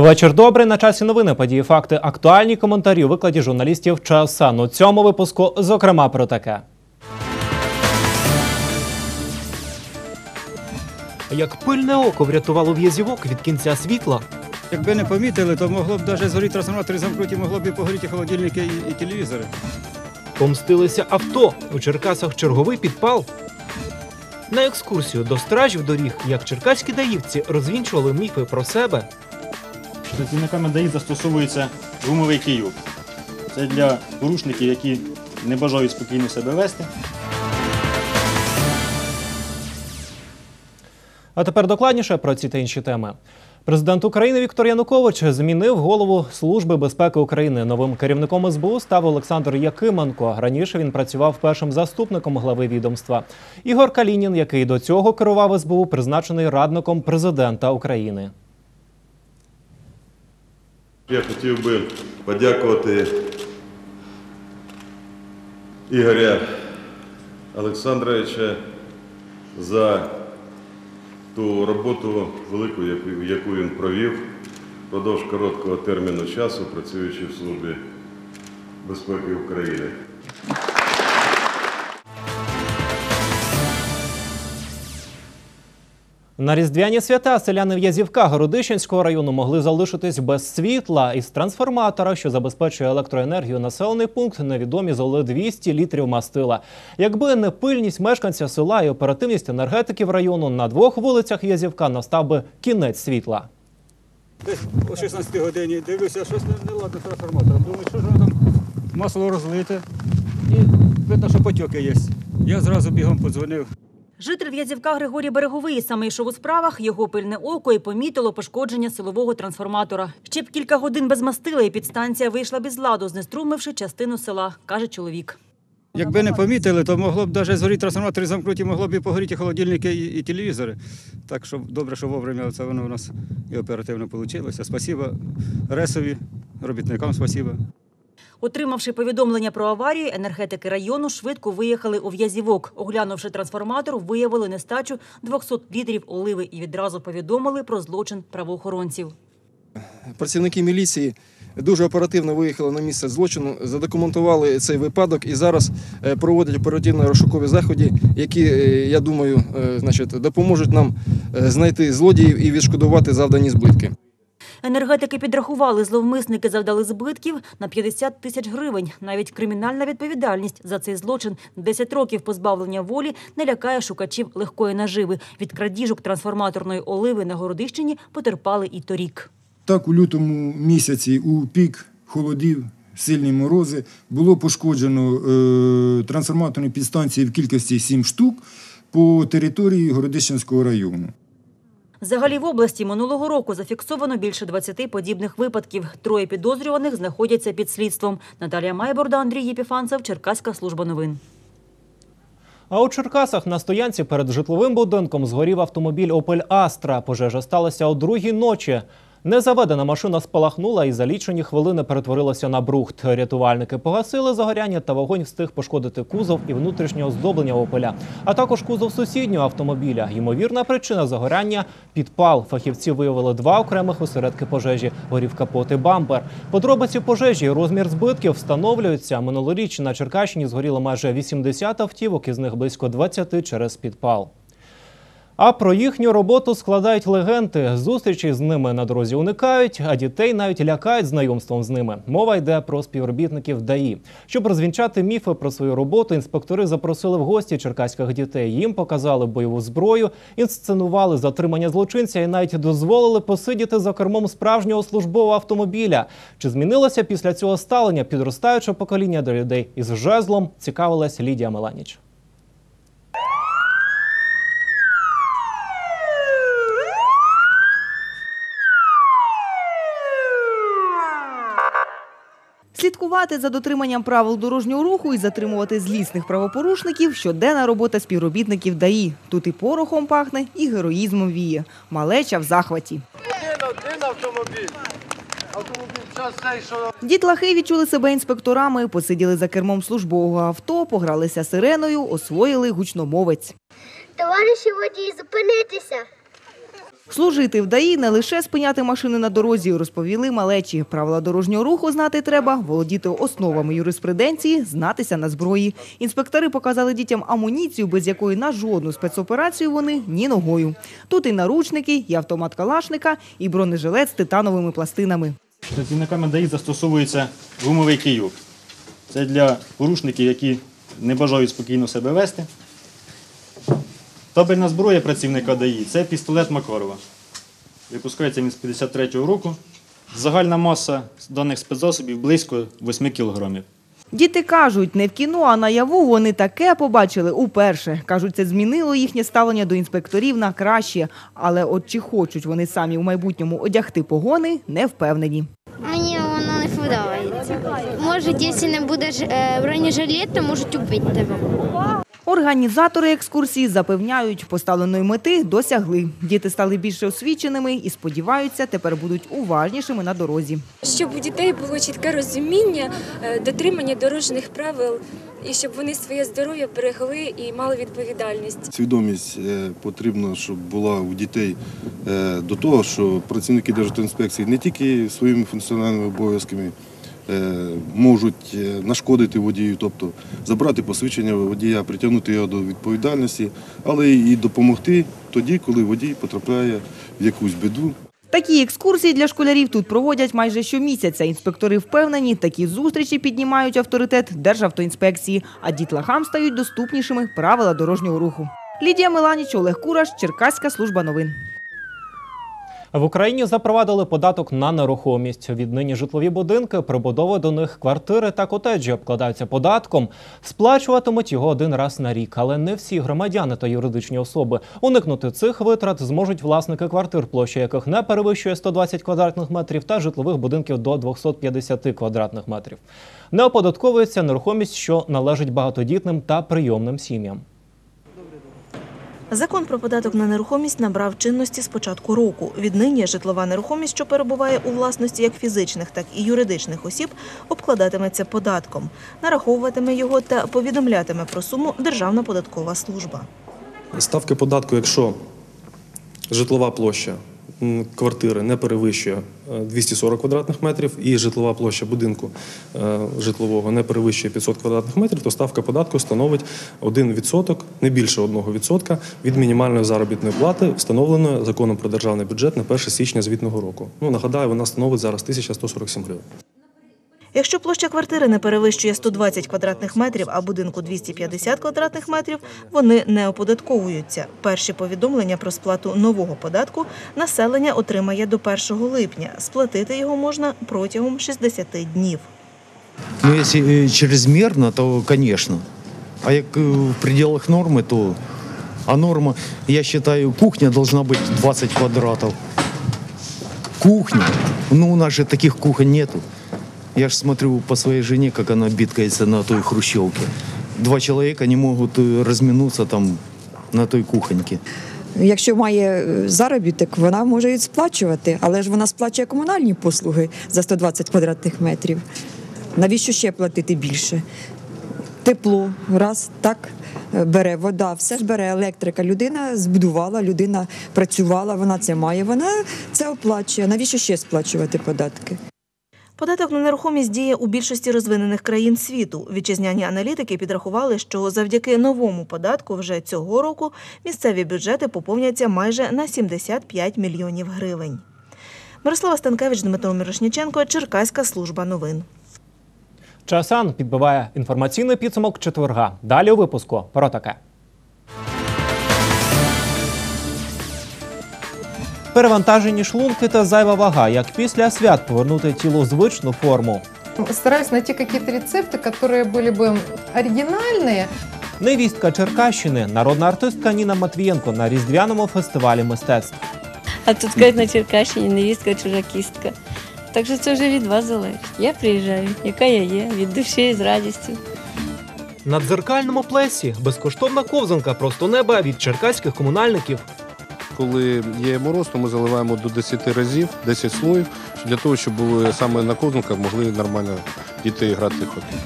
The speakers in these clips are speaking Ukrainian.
Вечір добрий. На часі новини, події, факти, актуальні коментарі у викладі журналістів ЧСН. У цьому випуску, зокрема, про таке. Як пильне око врятувало в'язівок від кінця світла. Якби не помітили, то могло б навіть згоріти трансформатори замкнуті, могло б і погоріти холодильники і, і телевізори. Помстилися авто. У Черкасах черговий підпал. На екскурсію до стражів доріг, як черкаські даївці розвінчували міфи про себе. Працівниками ДАІ застосовується гумовий кийок. Це для порушників, які не бажають спокійно себе вести. А тепер докладніше про ці та інші теми. Президент України Віктор Янукович змінив голову Служби безпеки України. Новим керівником СБУ став Олександр Якименко. Раніше він працював першим заступником глави відомства. Ігор Калінін, який до цього керував СБУ, призначений радником президента України. Я хотів би подякувати Ігоря Олександровича за ту роботу велику, яку- він провів впродовж короткого терміну часу, працюючи в Службі безпеки України. На різдвяні свята селяни В'язівка Городищенського району могли залишитись без світла. Із трансформатора, що забезпечує електроенергію, населений пункт невідомі залили 200 літрів мастила. Якби не пильність мешканця села і оперативність енергетиків району, на двох вулицях В'язівка настав би кінець світла. Десь о 16 годині дивлюся, щось не, ладно трансформатором. Думаю, що ж там масло розлите. І видно, що потьоки є. Я зразу бігом подзвонив. Житель В'язівка Григорій Береговий саме йшов у справах, його пильне око і помітило пошкодження силового трансформатора. Ще б кілька годин без мастила і підстанція вийшла без ладу, знеструмивши частину села, каже чоловік. Якби не помітили, то могло б навіть згоріти трансформатори замкнуті, могло б і погоріти холодильники і, і телевізори. Так що добре, що вовремя це воно у нас і оперативно вийшло. Спасибо Ресові, робітникам спасибо. Отримавши повідомлення про аварію, енергетики району швидко виїхали у В'язівок. Оглянувши трансформатор, виявили нестачу 200 літрів оливи і відразу повідомили про злочин правоохоронців. Працівники міліції дуже оперативно виїхали на місце злочину, задокументували цей випадок і зараз е, проводять оперативно-розшукові заходи, які, е, я думаю, е, значить, допоможуть нам знайти злодіїв і відшкодувати завдані збитки. Енергетики підрахували, зловмисники завдали збитків на 50 тисяч гривень. Навіть кримінальна відповідальність за цей злочин 10 років позбавлення волі не лякає шукачів легкої наживи. Від крадіжок трансформаторної оливи на Городищині потерпали і торік. Так, у лютому місяці у пік холодів, сильні морози, було пошкоджено е, трансформаторні підстанції в кількості 7 штук по території Городищенського району. Взагалі в області минулого року зафіксовано більше 20 подібних випадків. Троє підозрюваних знаходяться під слідством. Наталія Майборда, Андрій Єпіфанцев, Черкаська служба новин. А у Черкасах на стоянці перед житловим будинком згорів автомобіль Опель Астра. Пожежа сталася о другій ночі. Незаведена машина спалахнула і за лічені хвилини перетворилася на брухт. Рятувальники погасили загоряння та вогонь встиг пошкодити кузов і внутрішнє оздоблення «Опеля», а також кузов сусіднього автомобіля. Ймовірна причина загоряння підпал. Фахівці виявили два окремих осередки пожежі – горів капот і бампер. Подробиці пожежі і розмір збитків встановлюються. Минулоріч на Черкащині згоріло майже 80 автівок, із них близько 20 через підпал. А про їхню роботу складають легенди. Зустрічі з ними на дорозі уникають, а дітей навіть лякають знайомством з ними. Мова йде про співробітників ДАІ. Щоб розвінчати міфи про свою роботу, інспектори запросили в гості черкаських дітей. Їм показали бойову зброю, інсценували затримання злочинця і навіть дозволили посидіти за кермом справжнього службового автомобіля. Чи змінилося після цього ставлення підростаюче покоління до людей із жезлом? Цікавилась Лідія Меланіч. Слідкувати за дотриманням правил дорожнього руху і затримувати злісних правопорушників щоденна робота співробітників ДАІ. Тут і порохом пахне, і героїзмом віє. Малеча в захваті. Дітлахи відчули себе інспекторами, посиділи за кермом службового авто, погралися сиреною, освоїли гучномовець. Товариші водії, зупинитися. Служити в ДАІ не лише спиняти машини на дорозі, розповіли малечі. Правила дорожнього руху знати треба, володіти основами юриспруденції, знатися на зброї. Інспектори показали дітям амуніцію, без якої на жодну спецоперацію вони ні ногою. Тут і наручники, і автомат Калашника, і бронежилет з титановими пластинами. Працівниками ДАІ застосовується гумовий кийок. Це для порушників, які не бажають спокійно себе вести. Табельна зброя працівника ДАІ це пістолет Макарова. Випускається він з 53-го року. Загальна маса даних спецзасобів близько 8 кілограмів. Діти кажуть, не в кіно, а наяву вони таке побачили уперше. Кажуть, це змінило їхнє ставлення до інспекторів на краще. Але от чи хочуть вони самі у майбутньому одягти погони, не впевнені. Мені воно не подобається. Може, якщо не будеш е, бронежилет, то можуть убити тебе. Організатори екскурсії запевняють, поставленої мети досягли. Діти стали більше освіченими і сподіваються, тепер будуть уважнішими на дорозі. щоб у дітей було чітке розуміння е, дотримання дорожніх правил і щоб вони своє здоров'я берегли і мали відповідальність. Свідомість е, потрібно, щоб була у дітей е, до того, що працівники Державтоінспекції не тільки своїми функціональними обов'язками можуть е, нашкодити водію, тобто забрати посвідчення водія, притягнути його до відповідальності, але і допомогти тоді, коли водій потрапляє в якусь біду. Такі екскурсії для школярів тут проводять майже щомісяця. Інспектори впевнені, такі зустрічі піднімають авторитет Державтоінспекції, а дітлахам стають доступнішими правила дорожнього руху. Лідія Меланіч, Олег Кураш, Черкаська служба новин. В Україні запровадили податок на нерухомість. Віднині житлові будинки, прибудови до них квартири та котеджі обкладаються податком. Сплачуватимуть його один раз на рік, але не всі громадяни та юридичні особи. Уникнути цих витрат зможуть власники квартир, площа яких не перевищує 120 квадратних метрів, та житлових будинків до 250 квадратних метрів. Не оподатковується нерухомість, що належить багатодітним та прийомним сім'ям. Закон про податок на нерухомість набрав чинності з початку року. Віднині житлова нерухомість, що перебуває у власності як фізичних, так і юридичних осіб, обкладатиметься податком, нараховуватиме його та повідомлятиме про суму Державна податкова служба. Ставки податку, якщо житлова площа квартири не перевищує е, 240 квадратних метрів і житлова площа будинку е, житлового не перевищує 500 квадратних метрів, то ставка податку становить 1%, не більше 1% від мінімальної заробітної плати, встановленої законом про державний бюджет на 1 січня звітного року. Ну, нагадаю, вона становить зараз 1147 гривень. Якщо площа квартири не перевищує 120 квадратних метрів, а будинку 250 квадратних метрів, вони не оподатковуються. Перші повідомлення про сплату нового податку населення отримає до 1 липня. Сплатити його можна протягом 60 днів. Ну, если э, чрезмерно, то, конечно. А як э, в пределах нормы, то... А норма, я считаю, кухня должна быть 20 квадратов. Кухня. Ну, у нас же таких кухонь нету. Я же смотрю по своей жене, как она биткается на той хрущевке. Два человека не могут э, разминуться там на той кухоньке. Якщо має е, заробіток, вона може і сплачувати, але ж вона сплачує комунальні послуги за 120 квадратних метрів. Навіщо ще платити більше? Тепло, раз, так, е, бере вода, все ж бере електрика. Людина збудувала, людина працювала, вона це має, вона це оплачує. Навіщо ще сплачувати податки? Податок на нерухомість діє у більшості розвинених країн світу. Вітчизняні аналітики підрахували, що завдяки новому податку вже цього року місцеві бюджети поповняться майже на 75 мільйонів гривень. Мирослава Станкевич, Дмитро Мірошніченко, Черкаська служба новин. Часан підбиває інформаційний підсумок четверга. Далі у випуску про таке. Перевантажені шлунки та зайва вага. Як після свят повернути тілу звичну форму. Стараюсь найти какие-то рецепты, которые были бы оригинальные. Невістка Черкащини, народна артистка Ніна Матвієнко на різдвяному фестивалі мистецтв. А тут кажуть на Черкащині невістка чужакістка. Так що це вже від вас залежить. Я приїжджаю, яка я є, від душі і з радістю. На дзеркальному плесі безкоштовна ковзанка просто неба від черкаських комунальників. Коли є мороз, то ми заливаємо до 10 разів, 10 слоїв, для того, щоб саме на козунках могли нормально діти грати хокей.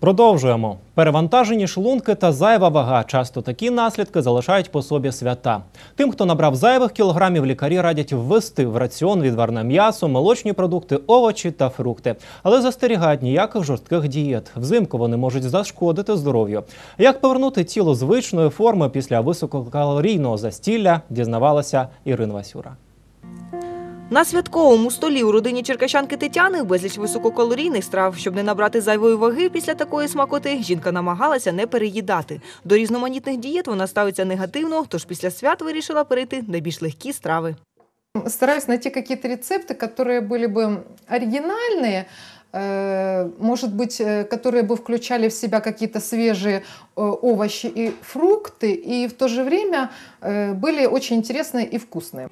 Продовжуємо. Перевантажені шлунки та зайва вага. Часто такі наслідки залишають по собі свята. Тим, хто набрав зайвих кілограмів, лікарі радять ввести в раціон відварне м'ясо, молочні продукти, овочі та фрукти. Але застерігають ніяких жорстких дієт. Взимку вони можуть зашкодити здоров'ю. Як повернути тіло звичної форми після висококалорійного застілля, дізнавалася Ірина Васюра. На святковому столі у родині черкащанки Тетяни безліч висококалорійних страв. Щоб не набрати зайвої ваги після такої смакоти, жінка намагалася не переїдати. До різноманітних дієт вона ставиться негативно, тож після свят вирішила перейти на більш легкі страви. Стараюсь найти какие-то рецепты, которые были бы оригинальные, э, может быть, э, которые бы включали в себя какие-то свежие э, овощи и фрукты, и в то же время э, были очень интересные и вкусные.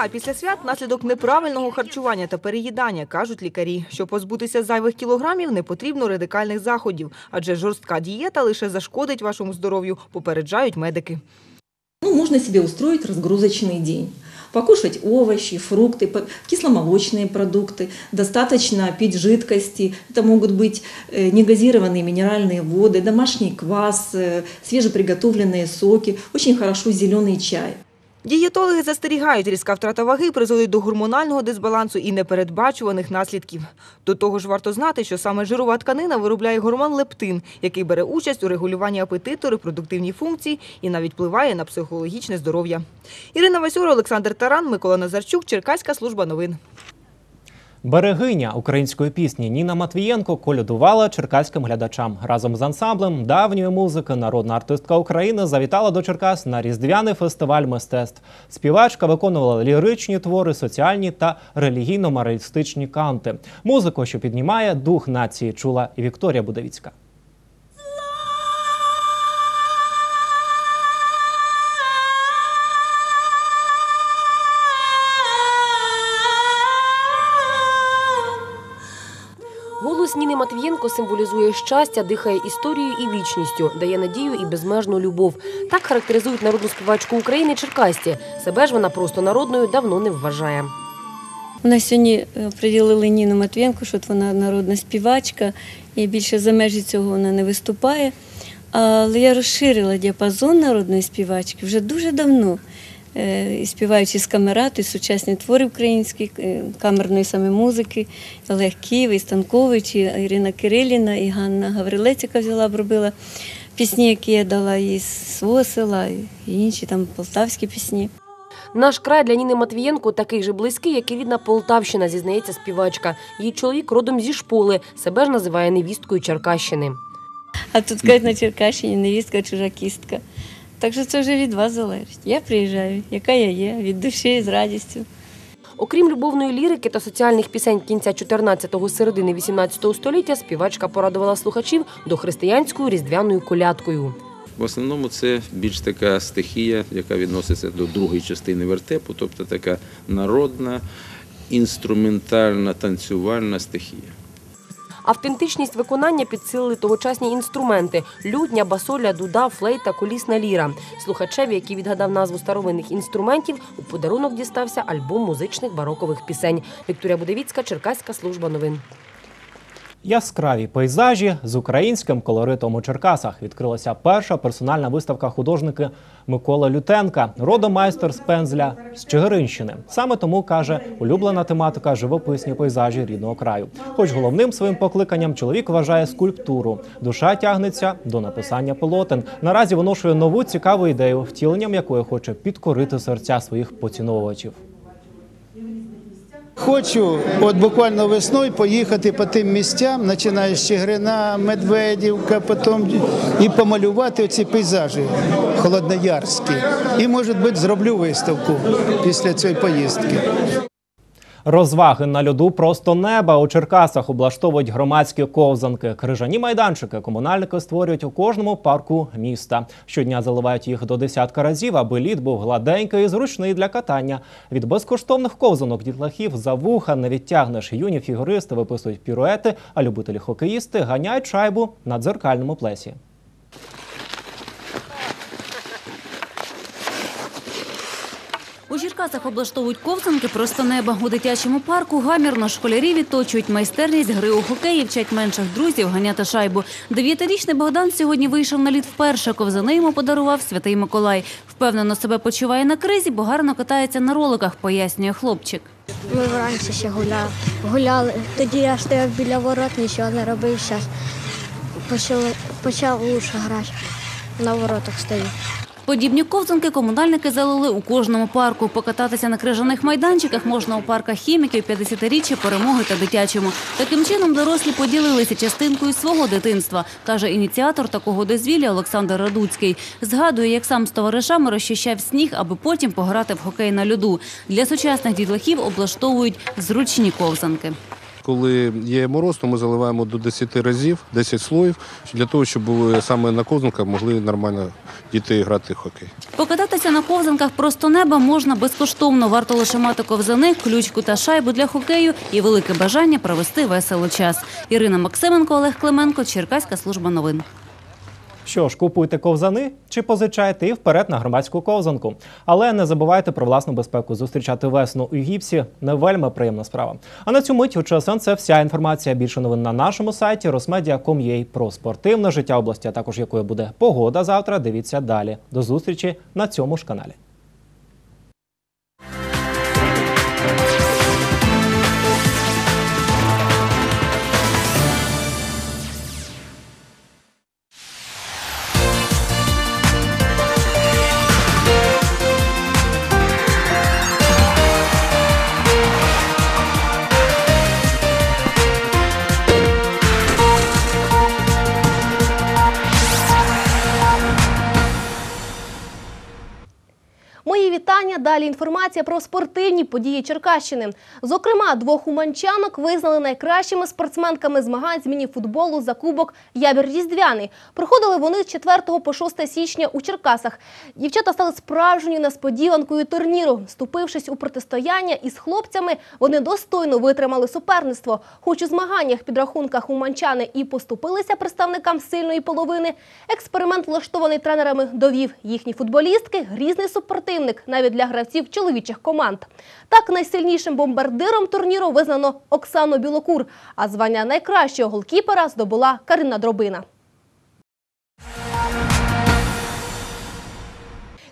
Зайва вага після свят – наслідок неправильного харчування та переїдання, кажуть лікарі. Щоб позбутися зайвих кілограмів, не потрібно радикальних заходів, адже жорстка дієта лише зашкодить вашому здоров'ю, попереджають медики. Ну, можно себе устроить разгрузочный день. Покушать овощи, фрукты, по- кисломолочные продукты. Достаточно пить жидкости. Это могут быть э, негазированные минеральные воды, домашний квас, э, свежеприготовленные соки. Очень хорошо зеленый чай. Дієтологи застерігають, різка втрата ваги призводить до гормонального дисбалансу і непередбачуваних наслідків. До того ж, варто знати, що саме жирова тканина виробляє гормон лептин, який бере участь у регулюванні апетиту, репродуктивній функції і навіть впливає на психологічне здоров'я. Ірина Васюра, Олександр Таран, Микола Назарчук, Черкаська служба новин. Берегиня української пісні Ніна Матвієнко колядувала черкаським глядачам. Разом з ансамблем давньої музики народна артистка України завітала до Черкас на різдвяний фестиваль мистецтв. Співачка виконувала ліричні твори, соціальні та релігійно-моралістичні канти. Музику, що піднімає дух нації, чула Вікторія Будовіцька. Голос Ніни Матвієнко символізує щастя, дихає історією і вічністю, дає надію і безмежну любов. Так характеризують народну співачку України Черкасті. Себе ж вона просто народною давно не вважає. У нас сьогодні е, приділили Ніну Матвієнко, що вона народна співачка, і більше за межі цього вона не виступає. Але я розширила діапазон народної співачки вже дуже давно. Е, і Співаючи з камерату, і сучасні твори українські, е, камерної саме музики, Олег Київ, і Станкович, і Ірина Кириліна, і Ганна Гаврилець, яка взяла, обробила пісні, які я дала із свого села, і інші там полтавські пісні. Наш край для Ніни Матвієнко такий же близький, як і рідна Полтавщина, зізнається співачка. Її чоловік родом зі шполи, себе ж називає невісткою Черкащини. А тут кажуть на Черкащині невістка чужа кістка. Так що це вже від вас залежить. Я приїжджаю, яка я є, від душі з радістю. Окрім любовної лірики та соціальних пісень кінця 14-го, середини 18 століття, співачка порадувала слухачів до християнською різдвяною колядкою. В основному це більш така стихія, яка відноситься до другої частини вертепу, тобто така народна, інструментальна, танцювальна стихія. Автентичність виконання підсилили тогочасні інструменти: людня, басоля, дуда, флейта, колісна ліра. Слухачеві, який відгадав назву старовинних інструментів, у подарунок дістався альбом музичних барокових пісень. Вікторія Будевіцька, Черкаська служба новин. Яскраві пейзажі з українським колоритом у Черкасах відкрилася перша персональна виставка художника Миколи Лютенка, родомайстер з пензля з Чигиринщини. Саме тому каже, улюблена тематика живописні пейзажі рідного краю. Хоч головним своїм покликанням чоловік вважає скульптуру. Душа тягнеться до написання полотен. Наразі виношує нову цікаву ідею, втіленням якої хоче підкорити серця своїх поціновувачів. Хочу от буквально весною поїхати по тим місцям, починаючи з Чигирина, Медведівка, потім і помалювати оці пейзажі холодноярські. І, може бути, зроблю виставку після цієї поїздки. Розваги на льоду просто неба. У Черкасах облаштовують громадські ковзанки. Крижані майданчики комунальники створюють у кожному парку міста. Щодня заливають їх до десятка разів, аби лід був гладенький і зручний для катання. Від безкоштовних ковзанок дітлахів за вуха не відтягнеш. Юні фігуристи виписують піруети, а любителі хокеїсти ганяють шайбу на дзеркальному плесі. У Черкасах облаштовують ковзанки просто неба. У дитячому парку гамірно школярі відточують майстерність гри у хокеї, вчать менших друзів ганяти шайбу. Дев'ятирічний Богдан сьогодні вийшов на лід вперше. Ковзани йому подарував святий Миколай. Впевнено себе почуває на кризі, бо гарно катається на роликах, пояснює хлопчик. Ми вранці ще гуляли. гуляли. Тоді я стояв біля ворот, нічого не робив. Зараз почав, почав лучше грати. На воротах стою. Подібні ковзанки комунальники залили у кожному парку. Покататися на крижаних майданчиках можна у парках хіміків, 50-річчя перемоги та дитячому. Таким чином дорослі поділилися частинкою свого дитинства, каже ініціатор такого дозвілля Олександр Радуцький. Згадує, як сам з товаришами розчищав сніг, аби потім пограти в хокей на льоду. Для сучасних дітлахів облаштовують зручні ковзанки. Коли є мороз, то ми заливаємо до 10 разів, 10 слоїв, для того, щоб саме на ковзанках могли нормально діти грати в хокей. Покататися на ковзанках просто неба можна безкоштовно. Варто лише мати ковзани, ключку та шайбу для хокею і велике бажання провести весело час. Ірина Максименко, Олег Клименко, Черкаська служба новин. Що ж, купуйте ковзани чи позичайте і вперед на громадську ковзанку. Але не забувайте про власну безпеку. Зустрічати весну у гіпсі не вельми приємна справа. А на цю мить у ЧСН це вся інформація. Більше новин на нашому сайті rosmedia.com.ua про спортивне життя області, а також якою буде погода завтра. Дивіться далі. До зустрічі на цьому ж каналі. Далі інформація про спортивні події Черкащини. Зокрема, двох уманчанок визнали найкращими спортсменками змагань з міні-футболу за кубок Ябір Різдвяний. Проходили вони з 4 по 6 січня у Черкасах. Дівчата стали справжньою несподіванкою турніру. Вступившись у протистояння із хлопцями, вони достойно витримали суперництво. Хоч у змаганнях підрахунках уманчани і поступилися представникам сильної половини. Експеримент, влаштований тренерами, довів їхні футболістки грізний супротивник навіть для гравців чоловічих команд. Так найсильнішим бомбардиром турніру визнано Оксану Білокур, а звання найкращого голкіпера здобула Карина Дробина.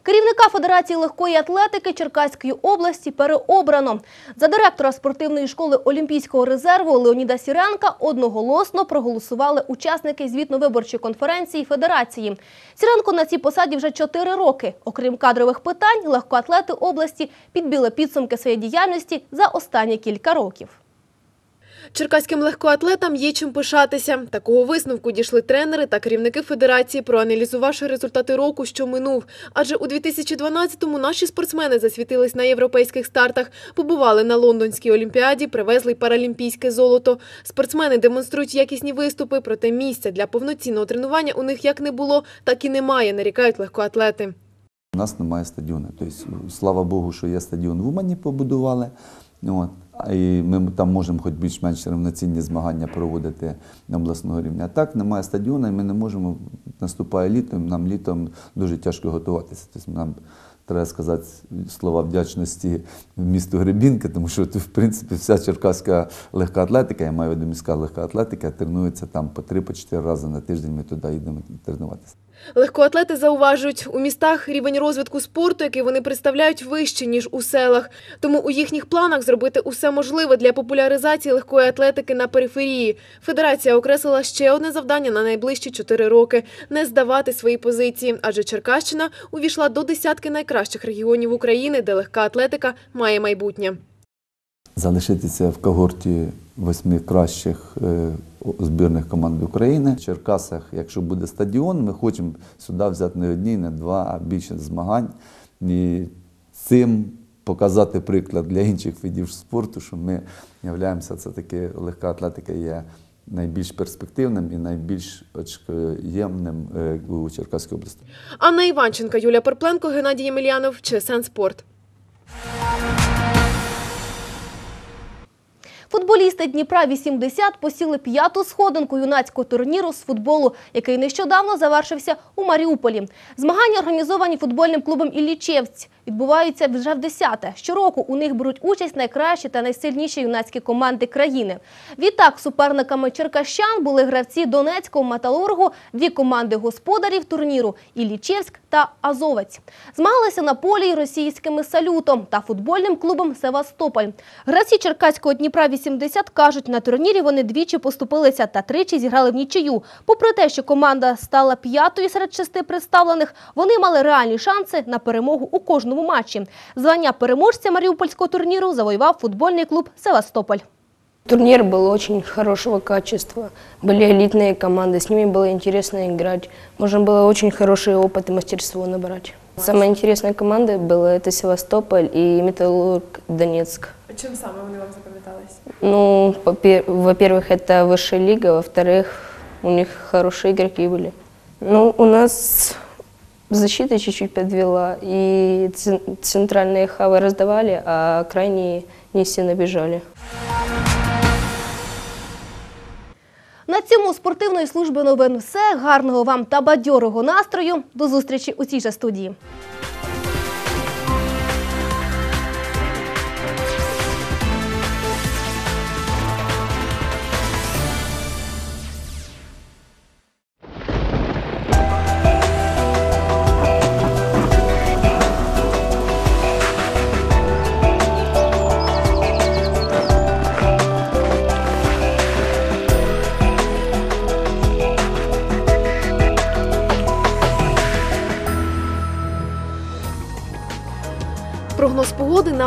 Керівника Федерації легкої атлетики Черкаської області переобрано. За директора спортивної школи Олімпійського резерву Леоніда Сіренка одноголосно проголосували учасники звітно-виборчої конференції Федерації. Сіренко на цій посаді вже 4 роки. Окрім кадрових питань, легкоатлети області підбили підсумки своєї діяльності за останні кілька років. Черкаським легкоатлетам є чим пишатися. Такого висновку дійшли тренери та керівники федерації, проаналізувавши результати року, що минув. Адже у 2012-му наші спортсмени засвітились на європейських стартах, побували на лондонській олімпіаді, привезли й паралімпійське золото. Спортсмени демонструють якісні виступи, проте місця для повноцінного тренування у них як не було, так і немає, нарікають легкоатлети. У нас немає стадіону. Тобто, слава Богу, що є стадіон в Умані побудували. І ми там можемо хоч більш-менш рівноцінні змагання проводити на обласного рівня. Так немає стадіону, і ми не можемо. Наступає літо, нам літом дуже тяжко готуватися. Тобто нам треба сказати слова вдячності місту Гребінки, тому що в принципі вся черкаська легка атлетика, я маю виду міська легка атлетика, тренується там по 3-4 рази на тиждень. Ми туди їдемо тренуватися. Легкоатлети зауважують, у містах рівень розвитку спорту, який вони представляють, вищий, ніж у селах. Тому у їхніх планах зробити усе можливе для популяризації легкої атлетики на периферії. Федерація окреслила ще одне завдання на найближчі чотири роки – не здавати свої позиції. Адже Черкащина увійшла до десятки найкращих регіонів України, де легка атлетика має майбутнє. Залишитися в когорті восьми кращих е, збірних команд України. В Черкасах, якщо буде стадіон, ми хочемо сюди взяти не одні, не два, а більше змагань. І цим показати приклад для інших видів спорту, що ми являємося, це таки легка атлетика є найбільш перспективним і найбільш очкоємним е, у Черкаській області. Анна Іванченка, Юлія Перпленко, Геннадій Ємельянов, ЧСН Спорт. Футболісти Дніпра 80 посіли п'яту сходинку юнацького турніру з футболу, який нещодавно завершився у Маріуполі. Змагання організовані футбольним клубом Іллічевць. Відбуваються вже в десяте. Щороку у них беруть участь найкращі та найсильніші юнацькі команди країни. Відтак суперниками черкащан були гравці Донецького металургу, дві команди господарів турніру Іллічевськ та Азовець. Змагалися на полі російськими салютом та футбольним клубом Севастополь. Гравці Черкаського Дніпра 80 кажуть, на турнірі вони двічі поступилися та тричі зіграли в нічию. Попри те, що команда стала п'ятою серед шести представлених, вони мали реальні шанси на перемогу у кожному матчі. Звання переможця Маріупольського турніру завоював футбольний клуб Севастополь. Турнир был очень хорошего качества. Были элитные команды, с ними было интересно играть. Можно было очень хороший опыт и мастерство набрать. Самая интересная команда была это Севастополь и Металлург Донецк. Чим саме вони вам запам'ятались? Ну, во-первых, это высшая лига, во-вторых, у них хорошие игроки были. Ну, у нас защита чуть-чуть подвела, и цен- центральные хавы раздавали, а крайние не сильно бежали. На цьому спортивної служби новин все. Гарного вам та бадьорого настрою. До зустрічі у цій же студії.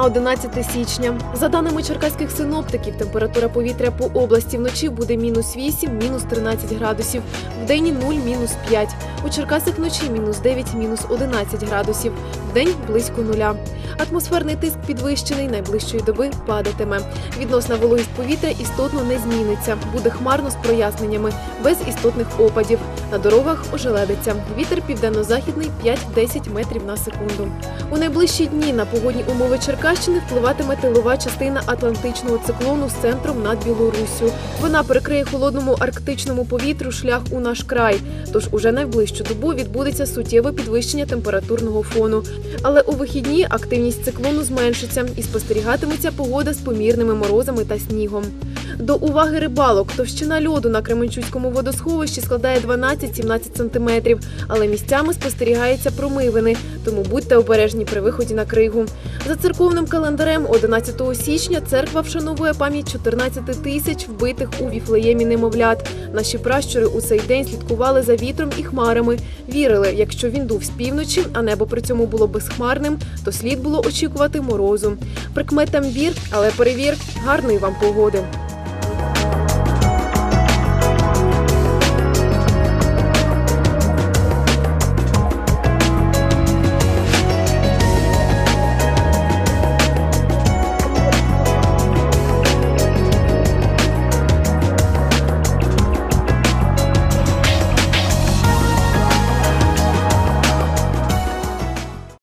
На 11 січня. За даними черкаських синоптиків, температура повітря по області вночі буде мінус 8, мінус 13 градусів, вдень 0, мінус 5. У Черкасах вночі мінус 9, мінус 11 градусів, вдень близько нуля. Атмосферний тиск підвищений, найближчої доби падатиме. Відносна вологість повітря істотно не зміниться. Буде хмарно з проясненнями, без істотних опадів. На дорогах ожеледиться. Вітер південно-західний 5-10 метрів на секунду. У найближчі дні на погодні умови Черкащини впливатиме тилова частина Атлантичного циклону з центром над Білоруссю. Вона перекриє холодному арктичному повітрю шлях у наш край. Тож уже найближчу добу відбудеться суттєве підвищення температурного фону. Але у вихідні активність циклону зменшиться і спостерігатиметься погода з помірними морозами та снігом. До уваги рибалок товщина льоду на Кременчуцькому водосховищі складає 12-17 сантиметрів, але місцями спостерігаються промивини, тому будьте обережні при виході на кригу. За церковним календарем 11 січня церква вшановує пам'ять 14 тисяч вбитих у Віфлеємі немовлят. Наші пращури у цей день слідкували за вітром і хмарами. Вірили, якщо він дув з півночі, а небо при цьому було безхмарним, то слід було очікувати морозу. Прикметам вір, але перевір гарної вам погоди.